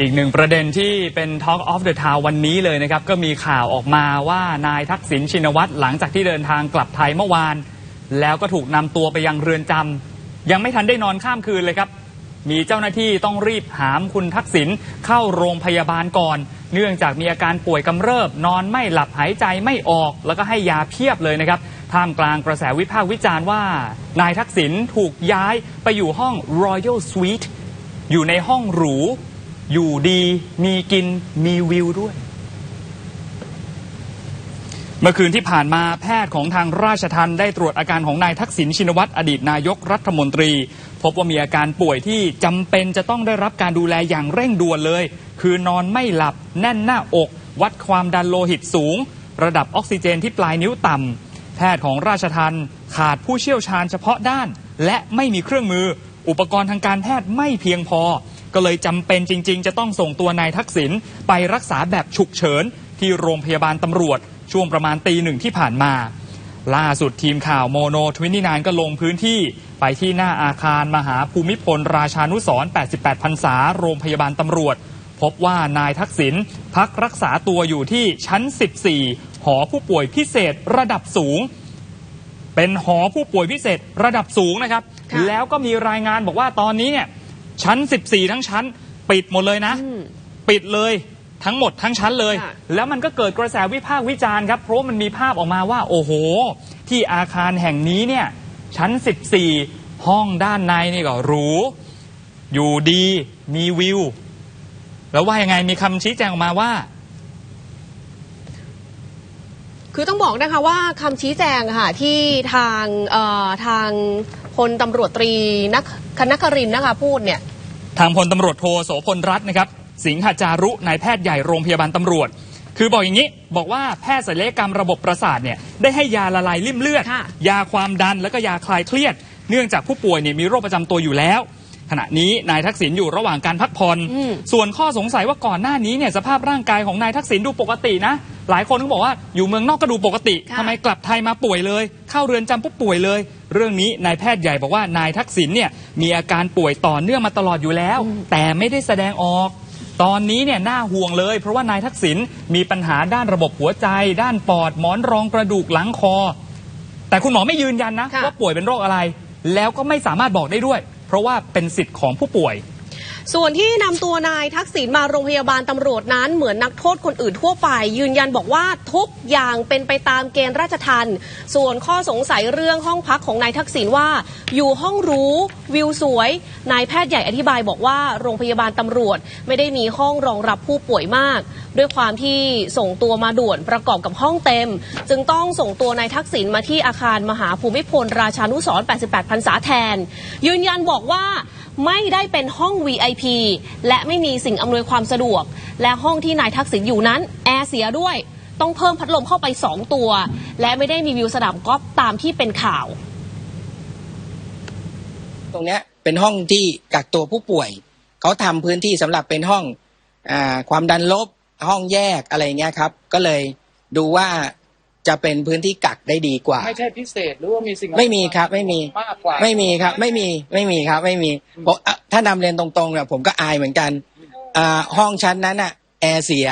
อีกหนึ่งประเด็นที่เป็น Talk of the Town วันนี้เลยนะครับ ก็มีข่าวออกมาว่านายทักษิณชินวัตรหลังจากที่เดินทางกลับไทยเมื่อวาน แล้วก็ถูกนำตัวไปยังเรือนจำยังไม่ทันได้นอนข้ามคืนเลยครับ มีเจ้าหน้าที่ต้องรีบหามคุณทักษิณเข้าโรงพยาบาลก่อน เนื่องจากมีอาการป่วยกำเริบ นอนไม่หลับหายใจไม่ออก แล้วก็ให้ยาเพียบเลยนะครับท่ามกลางกระแสวิพากษ์วิจารณ์ว่า นายทักษิณถูกย้ายไปอยู่ห้อง Royal Suite อยู่ในห้องหรู อยู่ดีมีกินมีวิวด้วย เมื่อคืนที่ผ่านมาแพทย์ของทางราชทันได้ตรวจอาการของนายทักษิณชินวัตรอดีตนายกรัฐมนตรี พบว่ามีอาการป่วยที่จำเป็นจะต้องได้รับการดูแลอย่างเร่งด่วนเลย คือนอนไม่หลับ แน่นหน้าอก วัดความดันโลหิตสูง ระดับออกซิเจนที่ปลายนิ้วต่ำแพทย์ของราชทันขาดผู้เชี่ยวชาญเฉพาะด้าน และไม่มีเครื่องมืออุปกรณ์ทางการแพทย์ไม่เพียงพอ ก็เลยจำเป็นจริง ๆ จะต้องส่งตัวนายทักษิณไปรักษาแบบฉุกเฉิน ที่โรงพยาบาลตำรวจ ช่วงประมาณตีหนึ่งที่ผ่านมา ล่าสุดทีมข่าวโมโนทวินนานก็ลงพื้นที่ไปที่หน้าอาคารมหาภูมิพล ราชานุสรณ์88 พรรษา โรงพยาบาลตำรวจ พบว่านายทักษิณพักรักษาตัวอยู่ที่ชั้น 14 หอผู้ป่วยพิเศษระดับสูง เป็นหอผู้ป่วยพิเศษระดับสูงนะครับค่ะแล้วก็มีรายงานบอกว่าตอนนี้เนี่ย ชั้น 14 ทั้งชั้น ปิดหมดเลยนะ อืม ปิดเลยทั้งหมดทั้งชั้นเลย ค่ะ แล้วมันก็เกิดกระแสวิพากษ์วิจารณ์ครับ เพราะว่ามันมีภาพออกมาว่า โอ้โห ที่อาคารแห่งนี้เนี่ย ชั้น 14 ห้องด้านในนี่ก็หรู อยู่ดีมีวิว แล้วว่ายังไงมีคำชี้แจงออกมาว่า คือต้องบอกนะคะว่าคำชี้แจงอะค่ะที่ทางเอ่อทางพลตำรวจตรีนักคณกรินทร์นะคะพูดเนี่ย ทางพลตำรวจโทโสพลรัตน์นะครับ สิงหจารุนายแพทย์ใหญ่โรงพยาบาลตำรวจ คือบอกอย่างนี้บอกว่าแพทย์ศัลยกรรมระบบประสาทเนี่ยได้ให้ยาละลายริ่มเลือดค่ะยาความดันแล้วก็ยาคลายเครียด เนื่องจากผู้ป่วยเนี่ยมีโรคประจำตัวอยู่แล้ว ขณะนี้นายทักษิณอยู่ระหว่างการพักผ่อนอืมส่วนข้อสงสัยว่าก่อนหน้านี้เนี่ยสภาพร่างกายของนายทักษิณดูปกตินะ หลายคนก็บอกว่าอยู่เมืองนอกก็ดูปกติค่ะทำไมกลับไทยมาป่วยเลย เข้าเรือนจำผู้ป่วยเลย เรื่องนี้นายแพทย์ใหญ่บอกว่านายทักษิณเนี่ยมีอาการป่วยต่อเนื่องมาตลอดอยู่แล้ว แต่ไม่ได้แสดงออก ตอนนี้เนี่ยน่าห่วงเลย เพราะว่านายทักษิณมีปัญหาด้านระบบหัวใจ ด้านปอดหมอนรองกระดูกหลังคอ แต่คุณหมอไม่ยืนยันนะค่ะว่าป่วยเป็นโรคอะไร แล้วก็ไม่สามารถบอกได้ด้วย เพราะว่าเป็นสิทธิ์ของผู้ป่วย ส่วนที่นำตัวนายทักษิณมาโรงพยาบาลตำรวจนั้นเหมือนนักโทษคนอื่นทั่วไป ยืนยันบอกว่าทุกอย่างเป็นไปตามเกณฑ์ราชทันส่วนข้อสงสัยเรื่องห้องพักของนายทักษิณว่า อยู่ห้องรูวิวสวย นายแพทย์ใหญ่อธิบายบอกว่าโรงพยาบาลตำรวจ ไม่ได้มีห้องรองรับผู้ป่วยมาก ด้วยความที่ส่งตัวมาด่วนประกอบกับห้องเต็ม จึงต้องส่งตัวนายทักษิณมาที่อาคารมหาภูมิพลราชานุสร์88พรรษาแทน ยืนยันบอกว่าไม่ได้เป็นห้อง VIP และไม่มีสิ่งอำนวยความสะดวก และห้องที่นายทักษิณอยู่นั้น แอร์เสียด้วย ต้องเพิ่มพัดลมเข้าไป 2 ตัว และไม่ได้มีวิวสนามกอล์ฟตามที่เป็นข่าว ตรงเนี้ยเป็นห้องที่กักตัวผู้ป่วย เขาทำพื้นที่สำหรับเป็นห้องอความดันลบห้องแยกอะไรเงี้ยครับ ก็เลยดูว่า จะเป็นพื้นที่กักได้ดีกว่า ไม่ใช่พิเศษหรือว่ามีสิ่งไม่มีครับ ไม่มีมากกว่าไม่มีครับ ไม่มีไม่มีครับ ไม่มีผมอะถ้านำเรียนตรงๆเนี่ยผมก็อายเหมือนกันอ่าห้องชั้นนั้นอะแอร์เสีย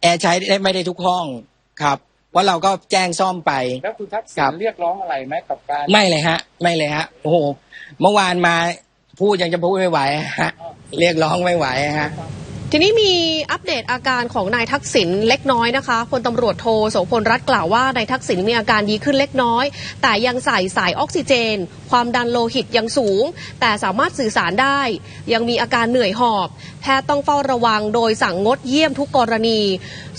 แอร์ใช้ได้ไม่ได้ทุกห้องครับว่าเราก็แจ้งซ่อมไปแล้วคุณทักษิครัณบเรียกร้องอะไรไหมกับการ ไม่เลยฮะ ไม่เลยฮะโอ้โหเมื่อวานมาพูดยังจะพูดไม่ไหวฮะ เรียกร้องไม่ไหวฮะ ทีนี้มีอัปเดตอาการของนายทักษิณเล็กน้อยนะคะพลตำรวจโทโสพลรัตน์กล่าวว่านายทักษิณมีอาการดีขึ้นเล็กน้อย แต่ยังใส่สายออกซิเจน ความดันโลหิตยังสูง แต่สามารถสื่อสารได้ ยังมีอาการเหนื่อยหอบ แพทย์ต้องเฝ้าระวังโดยสั่งงดเยี่ยมทุกกรณี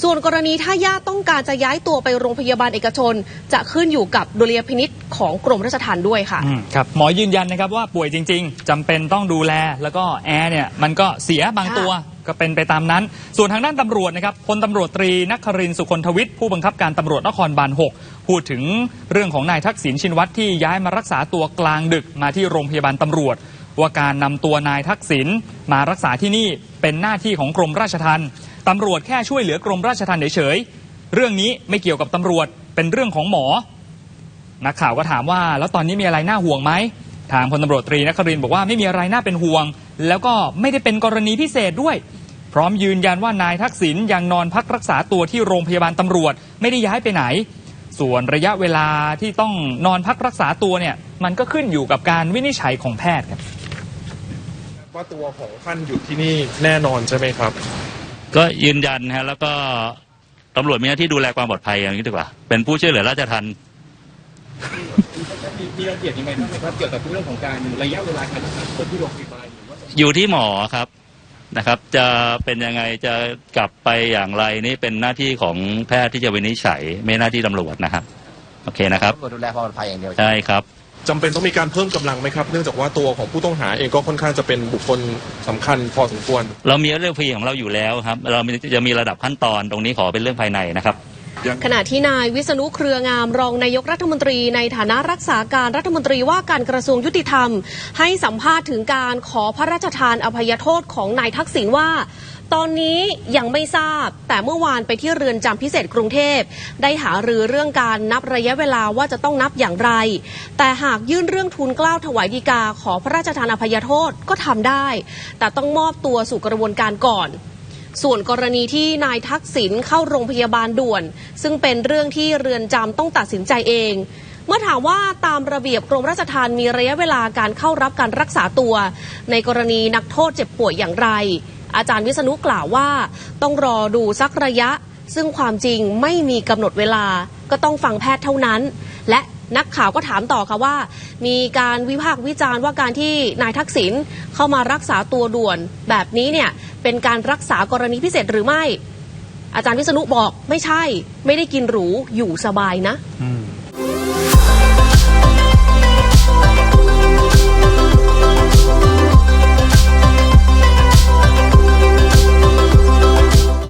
ส่วนกรณีถ้าญาติต้องการจะย้ายตัวไปโรงพยาบาลเอกชน จะขึ้นอยู่กับดุลยพินิษของกรมราชทัณฑ์ด้วยค่ะครับหมอยืนยันนะครับว่าป่วยจริง ๆจำเป็นต้องดูแลแล้วก็แอร์เนี่ยมันก็เสียบางตัว ก็เป็นไปตามนั้น ส่วนทางด้านตำรวจนะครับพลตำรวจตรีนักครินทร์สุคนทวิทย์ผู้บังคับการตำรวจนครบาล 6 พูดถึงเรื่องของนายทักษิณชินวัตรที่ย้ายมารักษาตัวกลางดึกมาที่โรงพยาบาลตำรวจ ว่าการนำตัวนายทักษิณมารักษาที่นี่เป็นหน้าที่ของกรมราชทัณฑ์ตำรวจแค่ช่วยเหลือกรมราชทัณฑ์เฉยๆเรื่องนี้ไม่เกี่ยวกับตำรวจเป็นเรื่องของหมอนักข่าวก็ถามว่า แล้วตอนนี้มีอะไรน่าห่วงไหม ทางพลตำรวจตรีนครินทร์บอกว่าไม่มีอะไรน่าเป็นห่วง แล้วก็ไม่ได้เป็นกรณีพิเศษด้วย พร้อมยืนยันว่านายทักษิณยังนอนพักรักษาตัวที่โรงพยาบาลตำรวจ ไม่ได้ย้ายไปไหน ส่วนระยะเวลาที่ต้องนอนพักรักษาตัวเนี่ยมันก็ขึ้นอยู่กับการวินิจฉัยของแพทย์ครับว่าตัวของท่านอยู่ที่นี่แน่นอนใช่ไหมครับ ก็ยืนยันฮะแล้วก็ตำรวจมีหน้าที่ดูแลความปลอดภัยอย่างนี้ดีกว่าเป็นผู้ช่วยเหลือราชทันมีรายละเอียดยังไงบ้างครับเกี่ยวกับเรื่องของการระยะเวลาการรักษาตัวที่โรงพยาบาลหรื อว่าอยู่ที่หมอครับนะครับ จะเป็นยังไงจะกลับไปอย่างไรนี่เป็นหน้าที่ของแพทย์ที่จะวินิจฉัย ไม่หน้าที่ตำรวจนะครับโอเคนะครับตำรวจดูแลความปลอดภัยอย่างเดียวใช่ครับจำเป็นต้องมีการเพิ่มกำลังไหมครับ เนื่องจากว่าตัวของผู้ต้องหาเองก็ค่อนข้างจะเป็นบุคคลสำคัญพอสมควร เรามีเรื่องพีของเราอยู่แล้วครับ เรามีจะมีระดับขั้นตอนตรงนี้ขอเป็นเรื่องภายในนะครับ ขณะที่นายวิษณุเครืองามรองนายกรัฐมนตรีในฐานะรักษาการรัฐมนตรีว่าการกระทรวงยุติธรรม ให้สัมภาษณ์ถึงการขอพระราชทานอภัยโทษของนายทักษิณว่า ตอนนี้ยังไม่ทราบ แต่เมื่อวานไปที่เรือนจำพิเศษกรุงเทพ ได้หารือเรื่องการนับระยะเวลาว่าจะต้องนับอย่างไร แต่หากยื่นเรื่องทูลเกล้าวถวายดีกาขอพระราชทานอภัยโทษก็ทำได้ แต่ต้องมอบตัวสู่กระบวนการก่อน ส่วนกรณีที่นายทักษิณเข้าโรงพยาบาลด่วน ซึ่งเป็นเรื่องที่เรือนจำต้องตัดสินใจเอง เมื่อถามว่าตามระเบียบกรมราชทัณฑ์มีระยะเวลาการเข้ารับการรักษาตัว ในกรณีนักโทษเจ็บป่วยอย่างไร อาจารย์วิษณุกล่าวว่า ต้องรอดูสักระยะ ซึ่งความจริงไม่มีกำหนดเวลาก็ต้องฟังแพทย์เท่านั้น และ นักข่าวก็ถามต่อค่ะว่า มีการวิพากษ์วิจารณ์ว่าการที่นายทักษิณเข้ามารักษาตัวด่วน แบบนี้เนี่ยเป็นการรักษากรณีพิเศษหรือไม่ อาจารย์วิษณุบอกไม่ใช่ ไม่ได้กินหรูอยู่สบายนะ อืม